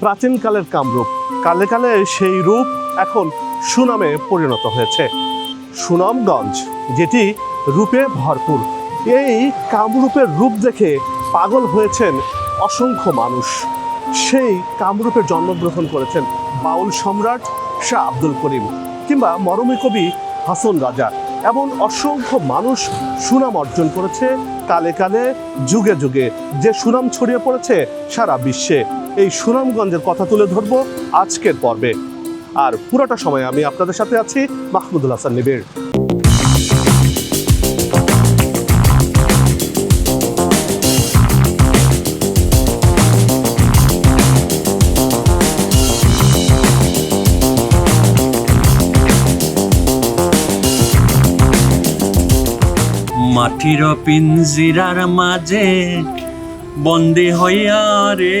প্রাচীনকালের কামরূপ। কালে কালে সেই রূপ এখন সুনামে পরিণত হয়েছে। সুনামগঞ্জ, যেটি রূপে ভরপুর। এই কামরূপের রূপ দেখে পাগল হয়েছেন অসংখ্য মানুষ। সেই কামরূপে জন্মগ্রহণ করেছেন বাউল সম্রাট শাহ আব্দুল করিম কিংবা মরমী কবি হাসন রাজা এমন অসংখ্য মানুষ সুনাম অর্জন করেছে। কালে কালে যুগে যুগে যে সুনাম ছড়িয়ে পড়েছে সারা বিশ্বে। এই সুনামগঞ্জের কথা তুলে ধরবো আজকের পর্বে। আর পুরোটা সময় আমি আপনাদের সাথে আছি মাহমুদুল হাসান নিবিড়। মাটির পিঞ্জিরার মাঝে বন্দি হইয়া রে।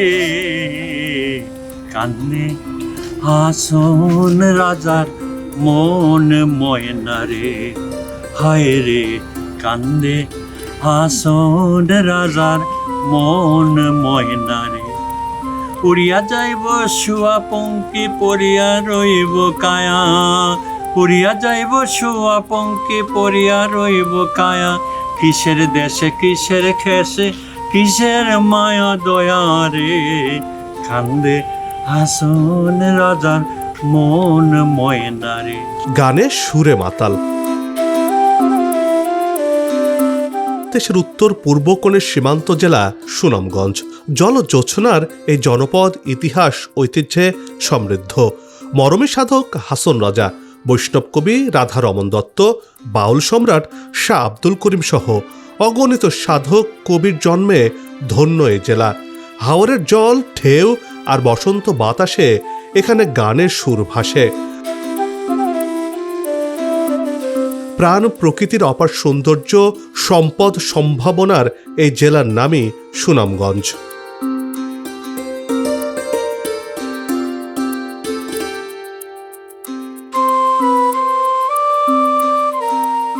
কান্দে হাসন রাজার মন ময়না রে। হায় রে, কান্দে হাসন রাজার মন ময়না রে। উড়িয়া যাইব শুয়া পঙ্কি, পড়িয়া রইব কায়া। উড়িয়া যাইব শুয়া পঙ্কি, পড়িয়া রইব কায়া। কিসের দেশে, কিসের খেসে কিসের মায়া দয়া রে? কান্দে হাসন রাজার মন ময়না রে। গানে সুরে মাতাল। দেশের উত্তর, পূর্ব কোণের সীমান্ত জেলা সুনামগঞ্জ। জলজোছনার এই জনপদ ইতিহাস, ঐতিহ্যে সমৃদ্ধ। মরমী সাধক হাসন রাজা, বৈষ্ণব কবি রাধারমন দত্ত, বাউল সম্রাট শাহ আব্দুল করিম সহ অগণিত সাধক কবির জন্মে ধন্য এই জেলা। হাওরের জল, ঢেউ আর বসন্ত বাতাসে এখানে গানের সুর ভাসে। প্রাণ প্রকৃতির অপার সৌন্দর্য, সম্পদ সম্ভাবনার এই জেলার নামই সুনামগঞ্জ।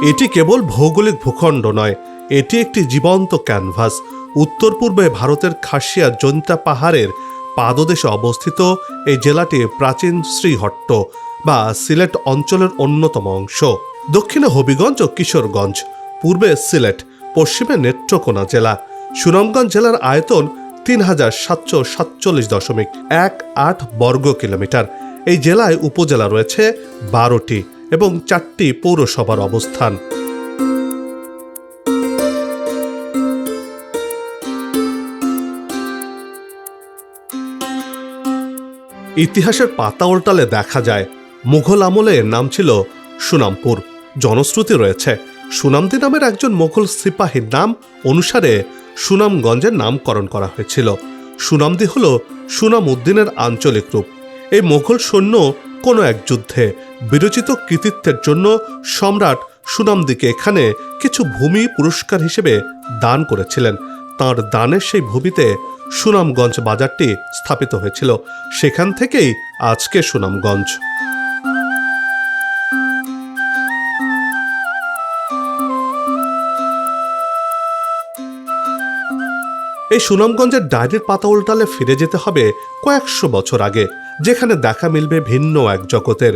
এটি কেবল ভৌগোলিক ভূখণ্ড নয় এটি একটি জীবন্ত ক্যানভাস। উত্তর পূর্বে ভারতের খাসিয়া জৈন্তা পাহাড়ের পাদদেশে অবস্থিত এই জেলাটি প্রাচীন শ্রীহট্ট বা সিলেট অঞ্চলের অন্যতম অংশ। দক্ষিণে হবিগঞ্জ ও কিশোরগঞ্জ, পূর্বে সিলেট, পশ্চিমে নেত্রকোনা জেলা। সুনামগঞ্জ জেলার আয়তন তিন হাজার সাতশো সাতচল্লিশ দশমিক এক আট বর্গ কিলোমিটার। এই জেলায় উপজেলা রয়েছে বারোটি এবং চারটি পৌরসভার অবস্থান। ইতিহাসের পাতা উল্টালে দেখা যায়, মুঘল আমলে এর নাম ছিল সুনামপুর। জনশ্রুতি রয়েছে, সুনামদি নামের একজন মোগল সিপাহীর নাম অনুসারে সুনামগঞ্জের নামকরণ করা হয়েছিল। সুনামদি হল সুনাম উদ্দিনের আঞ্চলিক রূপ। এই মোগল সৈন্য কোনো এক যুদ্ধে বিরচিত কৃতিত্বের জন্য সম্রাট সুনামদিকে এখানে কিছু ভূমি পুরস্কার হিসেবে দান করেছিলেন। তার দানের সেই ভূমিতে সুনামগঞ্জ বাজারটি স্থাপিত হয়েছিল। সেখান থেকেই আজকে সুনামগঞ্জ। এই সুনামগঞ্জের ডায়েরির পাতা উল্টালে ফিরে যেতে হবে কয়েকশো বছর আগে, যেখানে দেখা মিলবে ভিন্ন এক জগতের।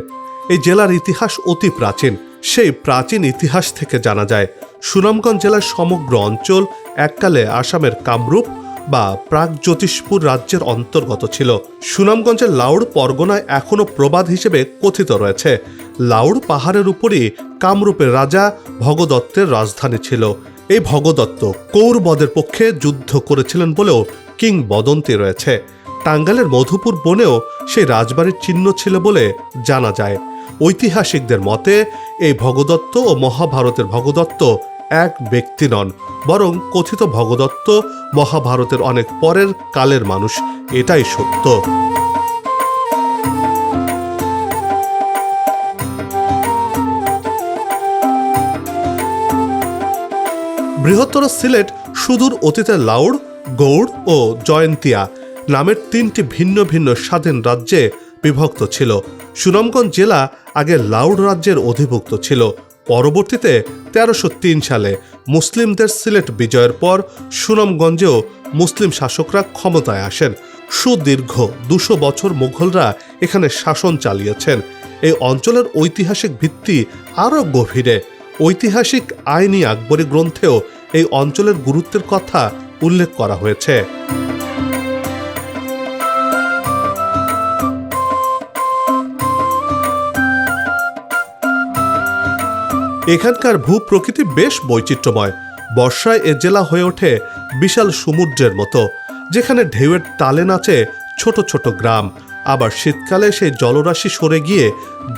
এই জেলার ইতিহাস অতি প্রাচীন, সেই প্রাচীন ইতিহাস থেকে জানা যায়, সুনামগঞ্জ জেলার সমগ্র অঞ্চল এককালে আসামের কামরূপ বা প্রাক জ্যোতিষপুর রাজ্যের অন্তর্গত ছিল। সুনামগঞ্জের লাউড় পরগনায় এখনও প্রবাদ হিসেবে কথিত রয়েছে। লাউড় পাহাড়ের উপরই কামরূপের রাজা ভগদত্তের রাজধানী ছিল। এই ভগদত্ত কৌরবদের পক্ষে যুদ্ধ করেছিলেন বলেও কিংবদন্তি রয়েছে। টাঙ্গালের মধুপুর বনেও সেই রাজবাড়ির চিহ্ন ছিল বলে জানা যায়। ঐতিহাসিকদের মতে, এই ভগদত্ত ও মহাভারতের ভগদত্ত এক ব্যক্তি নন, বরং কথিত ভগদত্ত মহাভারতের অনেক পরের কালের মানুষ। এটাই সত্য। বৃহত্তর সিলেট সুদূর অতীতের লাউড়, গৌড় ও জয়ন্তিয়া নামের তিনটি ভিন্ন ভিন্ন স্বাধীন রাজ্যে বিভক্ত ছিল। সুনামগঞ্জ জেলা আগে লাউড় রাজ্যের অধিভুক্ত ছিল। পরবর্তীতে তেরোশো সালে মুসলিমদের সিলেট বিজয়ের পর সুনামগঞ্জেও মুসলিম শাসকরা ক্ষমতায় আসেন। সুদীর্ঘ দুশো বছর মুঘলরা এখানে শাসন চালিয়েছেন। এই অঞ্চলের ঐতিহাসিক ভিত্তি আরও গভীরে। ঐতিহাসিক আইনি আকবরী গ্রন্থেও এই অঞ্চলের গুরুত্বের কথা উল্লেখ করা হয়েছে। এখানকার ভূ প্রকৃতি বেশ বৈচিত্র্যময়। বর্ষায় এ জেলা হয়ে ওঠে বিশাল সমুদ্রের মতো, যেখানে ঢেউয়ের তালে নাচে ছোট ছোট গ্রাম। আবার শীতকালে সেই জলরাশি সরে গিয়ে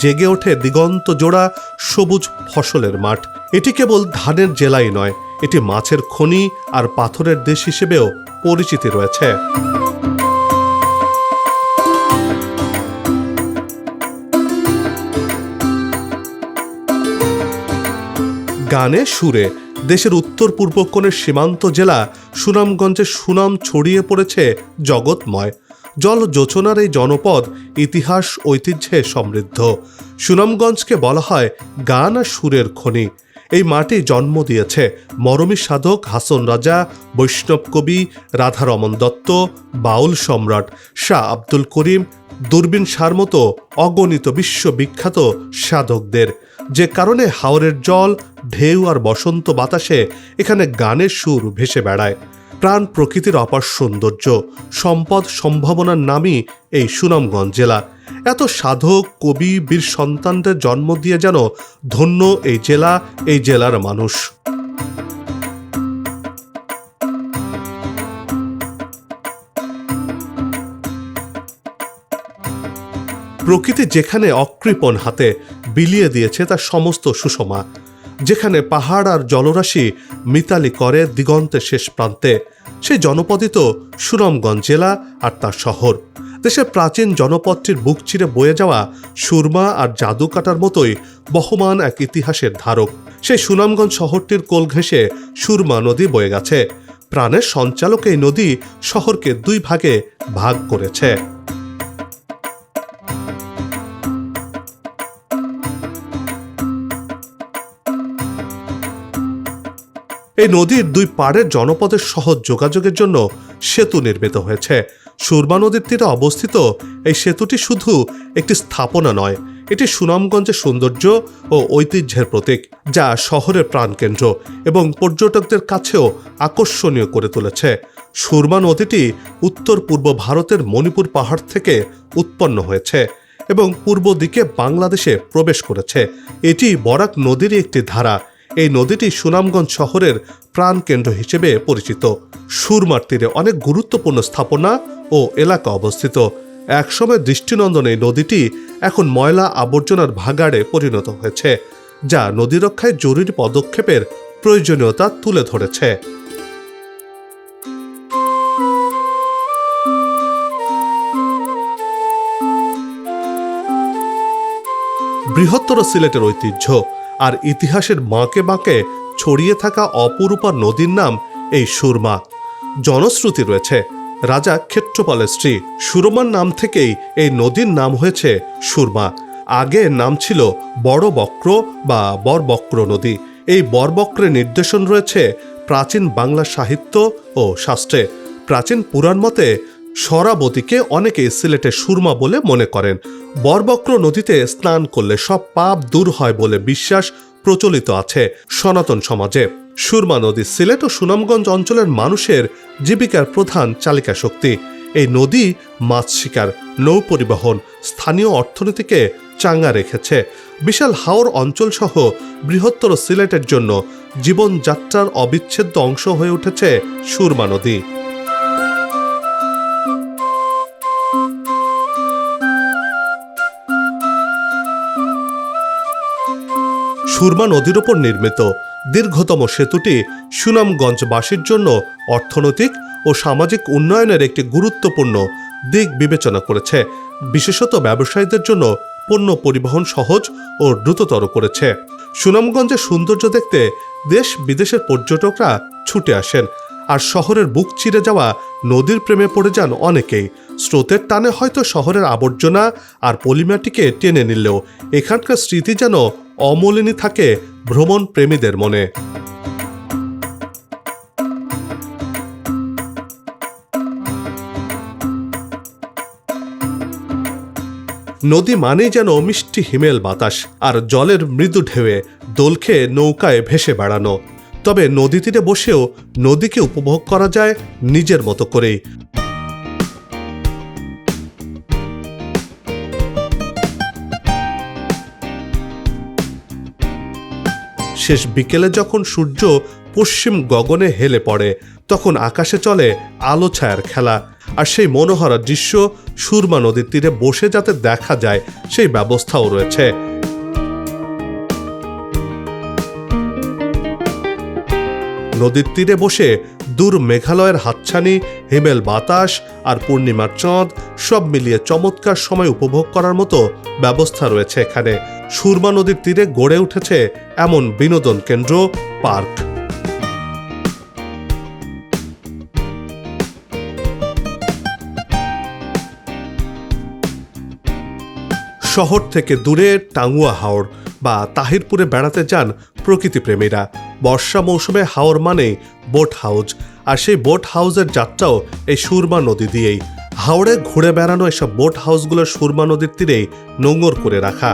জেগে ওঠে দিগন্ত জোড়া সবুজ ফসলের মাঠ। এটি কেবল ধানের জেলাই নয়, এটি মাছের খনি আর পাথরের দেশ হিসেবেও পরিচিতি রয়েছে। গানে সুরে। দেশের উত্তর পূর্ব কোণের সীমান্ত জেলা সুনামগঞ্জের সুনাম ছড়িয়ে পড়েছে জগৎময়। জল যোচনার এই জনপদ ইতিহাস, ঐতিহ্যে সমৃদ্ধ। সুনামগঞ্জকে বলা হয় গান আর সুরের খনি। এই মাটি জন্ম দিয়েছে মরমী সাধক হাসন রাজা, বৈষ্ণব কবি রাধারমন দত্ত, বাউল সম্রাট শাহ আব্দুল করিম, দূরবীন সার মতো অগণিত বিশ্ববিখ্যাত সাধকদের। যে কারণে হাওরের জল, ঢেউ আর বসন্ত বাতাসে এখানে গানের সুর ভেসে বেড়ায়। প্রাণ প্রকৃতির অপার সৌন্দর্য, সম্পদ সম্ভাবনার নামই এই সুনামগঞ্জ জেলা। এত সাধক, কবি, বীর সন্তানদের জন্ম দিয়ে যেন ধন্য এই জেলা, এই জেলার মানুষ। প্রকৃতি যেখানে অকৃপণ হাতে বিলিয়ে দিয়েছে তার সমস্ত সুষমা, যেখানে পাহাড় আর জলরাশি মিতালি করে দিগন্তের শেষ প্রান্তে। সেই জনপদই তো সুনামগঞ্জ জেলা আর তার শহর। দেশের প্রাচীন জনপদটির বুক চিরে বয়ে যাওয়া সুরমা আর জাদু কাটার মতোই বহমান এক ইতিহাসের ধারক। সেই সুনামগঞ্জ শহরটির কোল ঘেঁষে সুরমা নদী বয়ে গেছে। প্রাণের সঞ্চালক এই নদী শহরকে দুই ভাগে ভাগ করেছে। এই নদীর দুই পাড়ের জনপদের সহজ যোগাযোগের জন্য সেতু নির্মিত হয়েছে। সুরমা নদীর তীরে অবস্থিত এই সেতুটি শুধু একটি স্থাপনা নয়, এটি সুনামগঞ্জের সৌন্দর্য ও ঐতিহ্যের প্রতীক, যা শহরের প্রাণকেন্দ্র এবং পর্যটকদের কাছেও আকর্ষণীয় করে তুলেছে। সুরমা নদীটি উত্তর পূর্ব ভারতের মণিপুর পাহাড় থেকে উৎপন্ন হয়েছে এবং পূর্ব দিকে বাংলাদেশে প্রবেশ করেছে। এটি বরাক নদীরই একটি ধারা এই নদীটি সুনামগঞ্জ শহরের প্রাণকেন্দ্র হিসেবে পরিচিত। সুরমার তীরে অনেক গুরুত্বপূর্ণ স্থাপনা ও এলাকা অবস্থিত। একসময় দৃষ্টিনন্দন এই নদীটি এখন ময়লা আবর্জনার ভাগাড়ে পরিণত হয়েছে, যা নদী রক্ষায় জরুরি পদক্ষেপের প্রয়োজনীয়তা তুলে ধরেছে। বৃহত্তর সিলেটের ঐতিহ্য আর ইতিহাসের বাঁকে বাঁকে ছড়িয়ে থাকা অপরূপা নদীর নাম এই সুরমা। জনশ্রুতি রয়েছে। রাজা ক্ষেত্রপালের স্ত্রী সুরমার নাম থেকেই এই নদীর নাম হয়েছে সুরমা। আগে নাম ছিল বড় বক্র বা বরবক্র নদী। এই বরবক্রের নির্দেশন রয়েছে প্রাচীন বাংলা সাহিত্য ও শাস্ত্রে। প্রাচীন পুরাণ মতে সরাবতীকে অনেকে সিলেটে সুরমা বলে মনে করেন। বরবক্র নদীতে স্নান করলে সব পাপ দূর হয় বলে বিশ্বাস প্রচলিত আছে সনাতন সমাজে। সুরমা নদী সিলেট ও সুনামগঞ্জ অঞ্চলের মানুষের জীবিকার প্রধান চালিকা শক্তি। এই নদী মাছ শিকার, নৌ পরিবহন, স্থানীয় অর্থনীতিকে চাঙ্গা রেখেছে। বিশাল হাওর অঞ্চল সহ বৃহত্তর সিলেটের জন্য জীবনযাত্রার অবিচ্ছেদ্য অংশ হয়ে উঠেছে সুরমা নদী। সুরমা নদীর ওপর নির্মিত। দীর্ঘতম সেতুটি সুনামগঞ্জবাসীর জন্য অর্থনৈতিক ও সামাজিক উন্নয়নের একটি গুরুত্বপূর্ণ দিক বিবেচনা করেছে। বিশেষত ব্যবসায়ীদের জন্য পণ্য পরিবহন সহজ ও দ্রুততর করেছে। সুনামগঞ্জের সৌন্দর্য দেখতে দেশ বিদেশের পর্যটকরা ছুটে আসেন আর শহরের বুক চিরে যাওয়া নদীর প্রেমে পড়ে যান অনেকেই। স্রোতের টানে হয়তো শহরের আবর্জনা আর পলিমাটিকে টেনে নিলেও এখানকার স্মৃতি যেন অমলিনী থাকে ভ্রমণ প্রেমীদের মনে। নদী মানে যেন মিষ্টি হিমেল বাতাস আর জলের মৃদু ঢেউয়ে দোল খেয়ে নৌকায় ভেসে বেড়ানো। তবে নদী তীরে বসেও নদীকে উপভোগ করা যায় নিজের মতো করেই। শেষ বিকেলে যখন সূর্য পশ্চিম গগনে হেলে পড়ে, তখন আকাশে চলে আলো ছায়ার খেলা। আর সেই মনোহরা দৃশ্য সুরমা নদীর তীরে বসে যাতে দেখা যায়, সেই ব্যবস্থাও রয়েছে। নদীর তীরে বসে দূর মেঘালয়ের হাতছানি, হিমেল বাতাস আর পূর্ণিমার চাঁদ সব মিলিয়ে চমৎকার সময় উপভোগ করার মতো ব্যবস্থা রয়েছে এখানে। সুরমা নদীর তীরে গড়ে উঠেছে এমন বিনোদন কেন্দ্র, পার্ক। শহর থেকে দূরে টাঙ্গুয়া হাওড় বা তাহিরপুরে বেড়াতে যান প্রকৃতিপ্রেমীরা। বর্ষা মৌসুমে হাওর মানে বোট হাউস আর সেই বোট হাউসের যাত্রাও এই সুরমা নদী দিয়েই। হাওড়ে ঘুরে বেড়ানো এসব বোট হাউসগুলো সুরমা নদীর তীরেই নোঙর করে রাখা।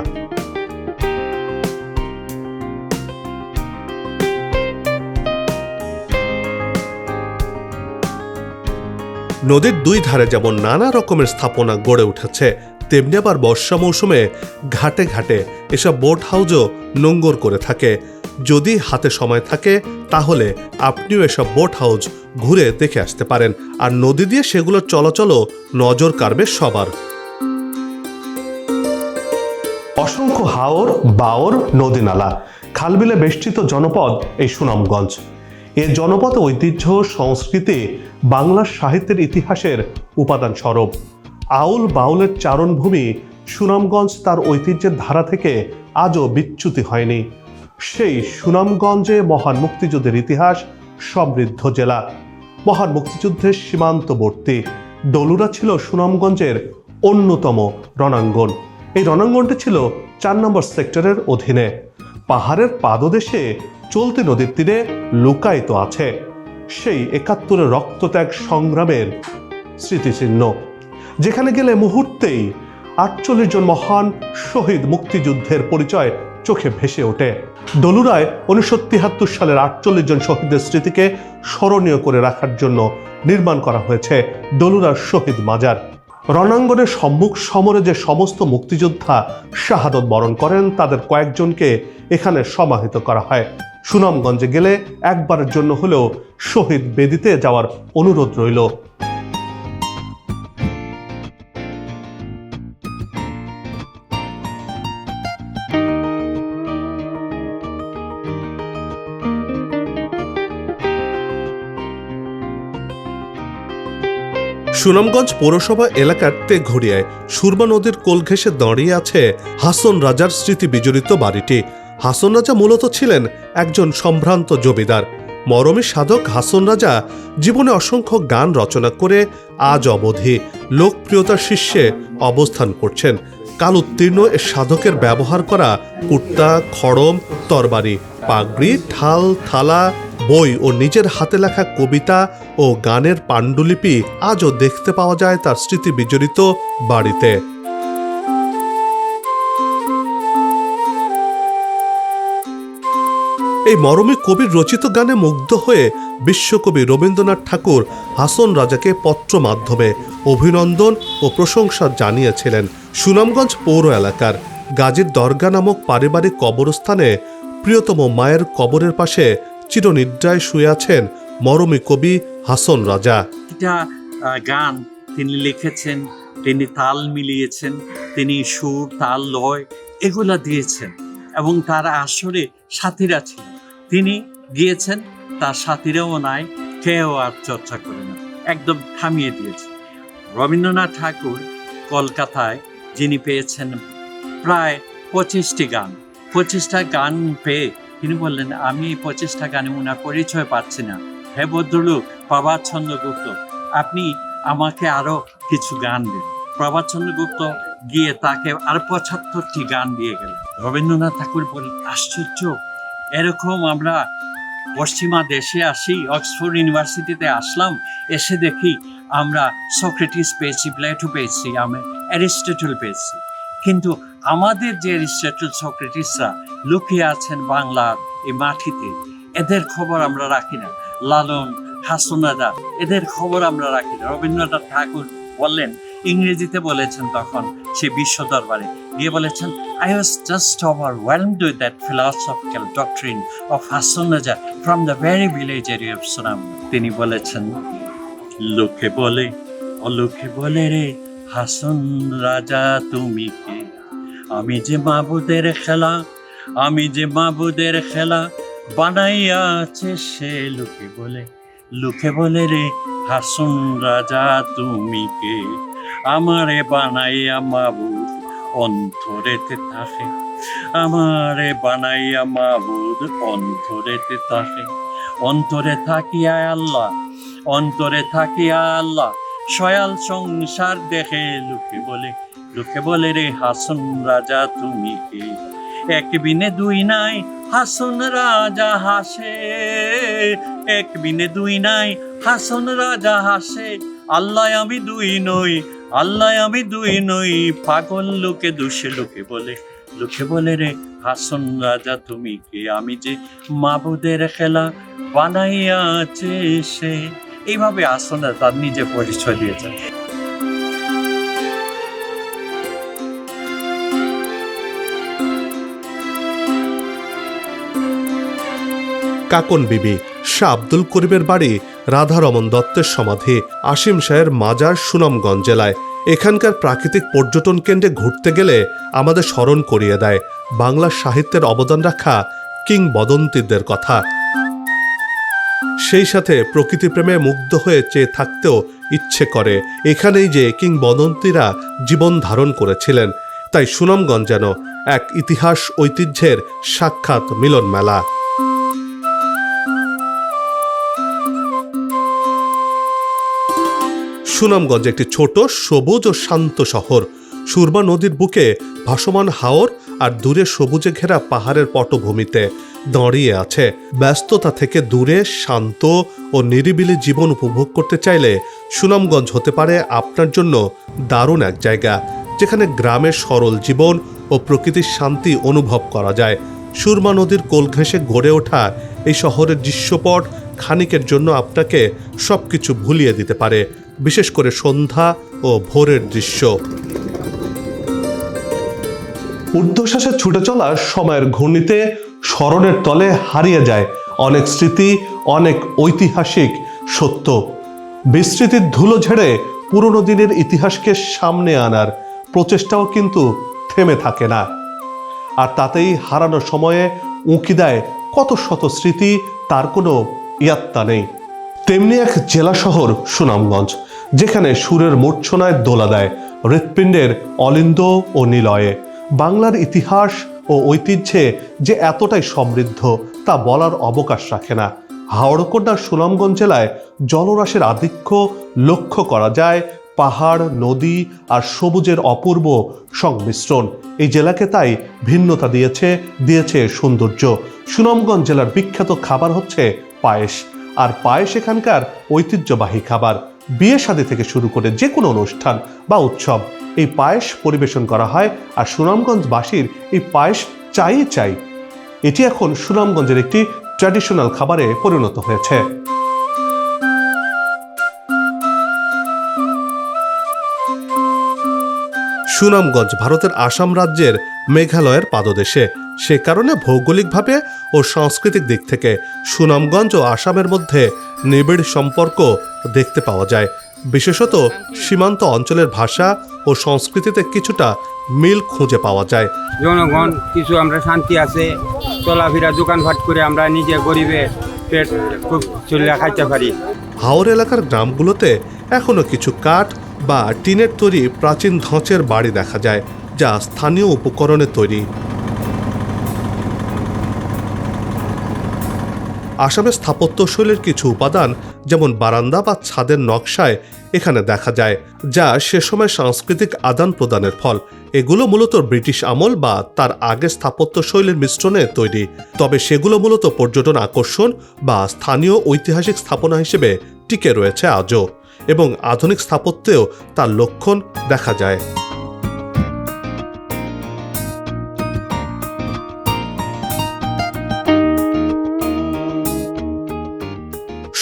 নদীর দুই ধারে যেমন নানা রকমের স্থাপনা গড়ে উঠেছে, তেমনি আবার বর্ষা মৌসুমে ঘাটে ঘাটে এসব বোট হাউজও নোঙ্গর করে থাকে। যদি হাতে সময় থাকে, তাহলে আপনিও এসব বোট হাউস ঘুরে দেখে আসতে পারেন। আর নদী দিয়ে সেগুলোর চলাচলও নজর কাড়বে সবার। অসংখ্য হাওর, বাওর, নদী নালা, খালবিলে বেষ্টিত জনপদ এই সুনামগঞ্জ। এ জনপদ ঐতিহ্য, সংস্কৃতি বাংলার সাহিত্যের ইতিহাসের উপাদান স্বরূপ। আউল বাউলের চারণভূমি সুনামগঞ্জ তার ঐতিহ্যের ধারা থেকে আজও বিচ্যুতি হয়নি। সেই সুনামগঞ্জে মহান মুক্তিযুদ্ধের ইতিহাস, সমৃদ্ধ জেলা। মহান মুক্তিযুদ্ধের সীমান্তবর্তী ডলুরা ছিল সুনামগঞ্জের অন্যতম রণাঙ্গন। এই রণাঙ্গনটি ছিল চার নম্বর সেক্টরের অধীনে। পাহাড়ের পাদদেশে চলতি নদীর তীরে লুকায়িত আছে। সেই একাত্তরের রক্তত্যাগ সংগ্রামের স্মৃতিচিহ্ন। যেখানে গেলে মুহূর্তেই আটচল্লিশ জন মহান শহীদ মুক্তিযুদ্ধের পরিচয় চোখে ভেসে ওঠে। ডলুরায় উনিশশো তিয়াত্তর সালের আটচল্লিশ জন শহীদের স্মৃতিকে স্মরণীয় করে রাখার জন্য নির্মাণ করা হয়েছে ডলুরার শহীদ মাজার। রণাঙ্গনের সম্মুখ সমরে যে সমস্ত মুক্তিযোদ্ধা শাহাদত বরণ করেন, তাদের কয়েকজনকে এখানে সমাহিত করা হয়। সুনামগঞ্জে গেলে একবারের জন্য হলেও শহীদ বেদিতে যাওয়ার অনুরোধ রইল। সুনামগঞ্জ পৌরসভা এলাকার তেঘড়িয়ায় সুরমা নদীর কোল ঘেঁষে দাঁড়িয়ে আছে হাসন রাজার স্মৃতি বিজড়িত বাড়িটি। হাসন রাজা মূলত ছিলেন একজন সম্ভ্রান্ত জমিদার। মরমী সাধক হাসন রাজা জীবনে অসংখ্য গান রচনা করে আজ অবধি লোকপ্রিয়তার শীর্ষে অবস্থান করছেন। কাল উত্তীর্ণ এ সাধকের ব্যবহার করা কুর্তা, খড়ম, তরবারি, পাগড়ি, ঢাল, থালা বই ও নিজের হাতে লেখা কবিতা ও গানের পাণ্ডুলিপি আজও দেখতে পাওয়া যায় তার স্মৃতি বিজড়িত বাড়িতে। এই মরমী কবির রচিত গানে মুগ্ধ হয়ে বিশ্বকবি রবীন্দ্রনাথ ঠাকুর হাসন রাজাকে পত্র মাধ্যমে অভিনন্দন ও প্রশংসা জানিয়েছিলেন সুনামগঞ্জ পৌর এলাকার গাজীর দরগা নামক পারিবারিক কবরস্থানে প্রিয়তম মায়ের কবরের পাশে চিরনিদ্রায় শুয়ে আছেন মরমী কবি হাসন রাজা। এটা গান তিনি লিখেছেন, তিনি তাল মিলিয়েছেন, তিনি সুর, তাল, লয় এগুলা দিয়েছেন এবং তার আসরে সাথীরা ছিল। তিনি গিয়েছেন, তার সাথীরাও নাই, কেউ আর চর্চা করে না, একদম থামিয়ে দিয়েছে। রবীন্দ্রনাথ ঠাকুর কলকাতায় যিনি পেয়েছেন প্রায় পঁচিশটি গান, পঁচিশটা গান পেয়ে তিনি বললেন, আমি এই পঁচিশটা গানে ওনার পরিচয় পাচ্ছি না। হে ভদ্রলোক, প্রভাত চন্দ্রগুপ্ত আপনি আমাকে আরও কিছু গান দিন। প্রভাত চন্দ্রগুপ্ত গিয়ে তাকে আর পঁচাত্তরটি গান দিয়ে গেলেন রবীন্দ্রনাথ ঠাকুর বলেন আশ্চর্য! এরকম আমরা পশ্চিমা দেশে আসি, অক্সফোর্ড ইউনিভার্সিটিতে আসলাম, এসে দেখি আমরা সক্রেটিস পেয়েছি, প্লেটো পেয়েছি আমি অ্যারিস্টটল পেয়েছি। কিন্তু আমাদের যে অ্যারিস্টটল সক্রেটিসরা লুকিয়ে আছেন বাংলার এই মাটিতে, এদের খবর আমরা রাখি না। লালন, হাসনাদা, এদের খবর আমরা রাখি না। রবীন্দ্রনাথ ঠাকুর বললেন, ইংরেজিতে বলেছেন তখন সে বিশ্ব দরবারে, গিয়ে বলেছেন I was just overwhelmed with that philosophical doctrine of হাসনাজা from the very village area of সুনাম তিনি বলেছেন, লোকে বলে, অলোকে বলে রে, হাসন রাজা তুমি কে? আমি যে মাবুদের খেলা, আমি যে মাবুদের খেলা, বানাইয়া বানাইয়াছে সে লোকে বলে। লোকে বলে রে, হাসুন রাজা, তুমি কে? আমারে বানাইয়া মাবুদ অন্তরেতে থাকে। আমারে বানাইয়া মাবুদ অন্তরেতে থাকে। অন্তরে থাকিয়া আল্লাহ, অন্তরে থাকিয়া আল্লাহ, সয়াল সংসার দেখে লোকে বলে। লোকে বলে রে, হাসন রাজা তুমি কে? এক বিনে দুই নাই, হাসন রাজা হাসে। এক বিনে দুই নাই, হাসন রাজা হাসে। আল্লাহ আমি দুই নই, আল্লাহ আমি দুই নই। পাগল লোকে, দোষে লোকে বলে লোকে বলে রে, হাসন রাজা তুমি কে? আমি যে মাবুদের খেলা বানাইয়াছে সে। এইভাবে আসনে তার নিজে পরিচয় দিয়েছেন কাকন বিবি, শাহ আব্দুল করিমের বাড়ি রাধারমন দত্তের সমাধি, আসিম শাহের মাজার সুনামগঞ্জ জেলায়। এখানকার প্রাকৃতিক পর্যটন কেন্দ্রে ঘুরতে গেলে আমাদের স্মরণ করিয়ে দেয় বাংলা সাহিত্যের অবদান রাখা কিংবদন্তিদের কথা। সেই সাথে প্রকৃতিপ্রেমে মুগ্ধ হয়ে চেয়ে থাকতেও ইচ্ছে করে এখানেই যে কিংবদন্তিরা জীবন ধারণ করেছিলেন, তাই সুনামগঞ্জ যেন এক ইতিহাস ঐতিহ্যের সাক্ষাৎ মিলন মেলা সুনামগঞ্জ একটি ছোট, সবুজ ও শান্ত শহর। সুরমা নদীর বুকে ভাসমান হাওর আর দূরে সবুজে ঘেরা পাহাড়ের পটভূমিতে দাঁড়িয়ে আছে। ব্যস্ততা থেকে দূরে শান্ত ও নিরিবিলি জীবন উপভোগ করতে চাইলে সুনামগঞ্জ হতে পারে আপনার জন্য দারুণ এক জায়গা, যেখানে গ্রামের সরল জীবন ও প্রকৃতির শান্তি অনুভব করা যায়। সুরমা নদীর কোল ঘেঁষে গড়ে ওঠা এই শহরের দৃশ্যপট খানিকের জন্য আপনাকে সবকিছু ভুলিয়ে দিতে পারে। বিশেষ করে সন্ধ্যা ও ভোরের দৃশ্য। ঊর্ধ্বশ্বাসে ছুটে চলা সময়ের ঘূর্ণিতে স্মরণের তলে হারিয়ে যায় অনেক স্মৃতি, অনেক ঐতিহাসিক সত্য। বিস্মৃতির ধুলো ঝেড়ে পুরনো দিনের ইতিহাসকে সামনে আনার প্রচেষ্টাও কিন্তু থেমে থাকে না। আর তাতেই হারানো সময়ে উঁকি দেয় কত শত স্মৃতি, তার কোনো ইয়াত্তা নেই। তেমনি এক জেলা শহর, সুনামগঞ্জ। যেখানে সুরের মূর্ছনায় দোলা দেয় হৃৎপিণ্ডের অলিন্দ ও নিলয়ে। বাংলার ইতিহাস ও ঐতিহ্যে যে এতটাই সমৃদ্ধ, তা বলার অবকাশ রাখে না। হাওড়কন্যার সুনামগঞ্জ জেলায় জলরাশির আধিক্য লক্ষ্য করা যায় পাহাড়, নদী আর সবুজের অপূর্ব সংমিশ্রণ। এই জেলাকে তাই ভিন্নতা দিয়েছে দিয়েছে সৌন্দর্য। সুনামগঞ্জ জেলার বিখ্যাত খাবার হচ্ছে পায়েস। আর পায়েস এখানকার ঐতিহ্যবাহী খাবার। বিয়ে শাদী থেকে শুরু করে যে কোনো অনুষ্ঠান বা উৎসব, এই পায়েস পরিবেশন করা হয় আর সুনামগঞ্জবাসীর এই পায়েস চাই চাই। এটি এখন সুনামগঞ্জের একটি ট্র্যাডিশনাল খাবারে পরিণত হয়েছে। সুনামগঞ্জ ভারতের আসাম রাজ্যের মেঘালয়ের পাদদেশে সে কারণে ভৌগোলিকভাবে ও সাংস্কৃতিক দিক থেকে সুনামগঞ্জ ও আসামের মধ্যে নিবিড় সম্পর্ক দেখতে পাওয়া যায়। বিশেষত সীমান্ত অঞ্চলের ভাষা ও সংস্কৃতিতে কিছুটা মিল খুঁজে পাওয়া যায়। জনগণ কিছু আমরা শান্তি আছে চলাফেরা দোকানপাট করে আমরা নিজে গরিবে পেট খুব চলে খাইতে পারি। হাওর এলাকার গ্রামগুলোতে এখনও কিছু কাঠ বা টিনের তৈরি প্রাচীন ধাঁচের বাড়ি দেখা যায় যা স্থানীয় উপকরণে তৈরি। আসামের স্থাপত্যশৈলীর কিছু উপাদান, যেমন বারান্দা বা ছাদের নকশায় এখানে দেখা যায়, যা সে সময় সাংস্কৃতিক আদান প্রদানের ফল। এগুলো মূলত ব্রিটিশ আমল বা তার আগে স্থাপত্যশৈলীর মিশ্রণে তৈরি। তবে সেগুলো মূলত পর্যটন আকর্ষণ বা স্থানীয় ঐতিহাসিক স্থাপনা হিসেবে টিকে রয়েছে আজও এবং আধুনিক স্থাপত্যেও তার লক্ষণ দেখা যায়।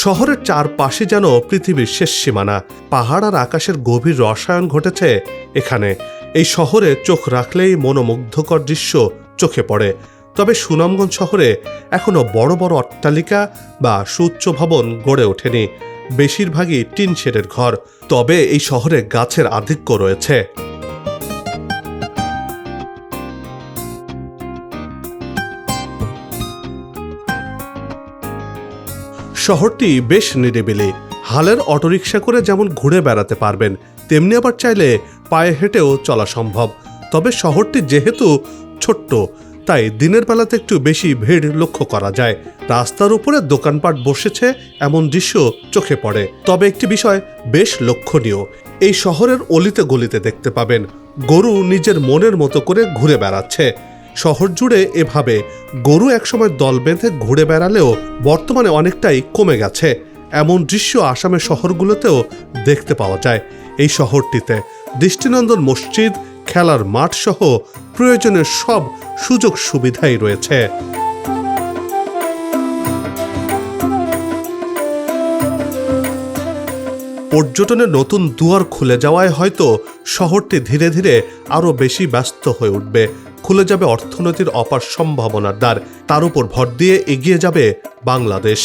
শহরের চারপাশে যেন পৃথিবীর শেষ সীমানা, পাহাড় আর আকাশের গভীর রসায়ন ঘটেছে এখানে। এই শহরে চোখ রাখলেই মনোমুগ্ধকর দৃশ্য চোখে পড়ে। তবে সুনামগঞ্জ শহরে এখনও বড় বড় অট্টালিকা বা সুউচ্চ ভবন গড়ে ওঠেনি। বেশিরভাগই টিন শেডের ঘর। তবে এই শহরে গাছের আধিক্য রয়েছে। শহরটি বেশ নিরিবিলি। হালের অটোরিকশা করে যেমন ঘুরে বেড়াতে পারবেন, তেমনি আবার চাইলে পায়ে হেঁটেও চলা সম্ভব। তবে শহরটি যেহেতু ছোট্ট, তাই দিনের বেলাতে একটু বেশি ভিড় লক্ষ্য করা যায়। রাস্তার উপরে দোকানপাট বসেছে এমন দৃশ্য চোখে পড়ে। তবে একটি বিষয় বেশ লক্ষণীয়, এই শহরের অলিতে গলিতে দেখতে পাবেন। গরু নিজের মনের মতো করে ঘুরে বেড়াচ্ছে। শহর জুড়ে এভাবে গরু একসময় দল বেঁধে ঘুরে বেড়ালেও বর্তমানে অনেকটাই কমে গেছে। এমন দৃশ্য আসামের শহরগুলোতেও দেখতে পাওয়া যায়। এই শহরটিতে দৃষ্টিনন্দন মসজিদ, খেলার মাঠ সহ প্রয়োজনের সব সুযোগ সুবিধাই রয়েছে। পর্যটনের নতুন দুয়ার খুলে যাওয়ায় হয়তো শহরটি ধীরে ধীরে আরও বেশি ব্যস্ত হয়ে উঠবে। খুলে যাবে অর্থনীতির অপার সম্ভাবনার দ্বার। তার উপর ভর দিয়ে এগিয়ে যাবে বাংলাদেশ।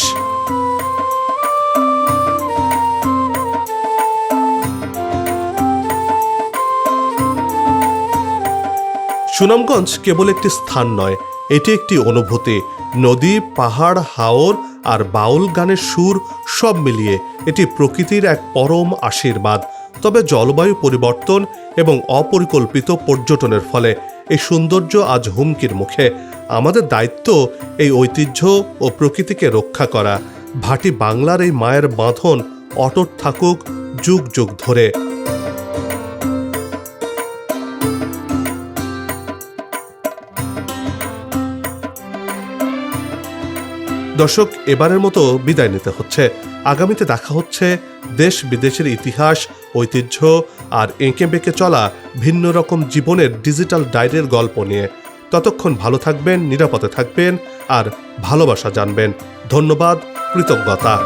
সুনামগঞ্জ কেবল একটি স্থান নয়, এটি একটি অনুভূতি। নদী, পাহাড়, হাওর আর বাউল গানের সুর সব মিলিয়ে এটি প্রকৃতির এক পরম আশীর্বাদ। তবে জলবায়ু পরিবর্তন এবং অপরিকল্পিত পর্যটনের ফলে এই সৌন্দর্য আজ হুমকির মুখে। আমাদের দায়িত্ব এই ঐতিহ্য ও প্রকৃতিকে রক্ষা করা। ভাটি বাংলার এই মায়ের বাঁধন অটট থাকুক যুগ যুগ ধরে। দর্শক, এবারের মতো বিদায় নিতে হচ্ছে। আগামীতে দেখা হচ্ছে দেশ বিদেশের ইতিহাস, ঐতিহ্য আর এঁকে বেঁকে চলা ভিন্ন রকম জীবনের ডিজিটাল ডায়ের গল্প নিয়ে। ততক্ষণ ভালো থাকবেন, নিরাপদে থাকবেন আর ভালোবাসা জানবেন। ধন্যবাদ, কৃতজ্ঞতা।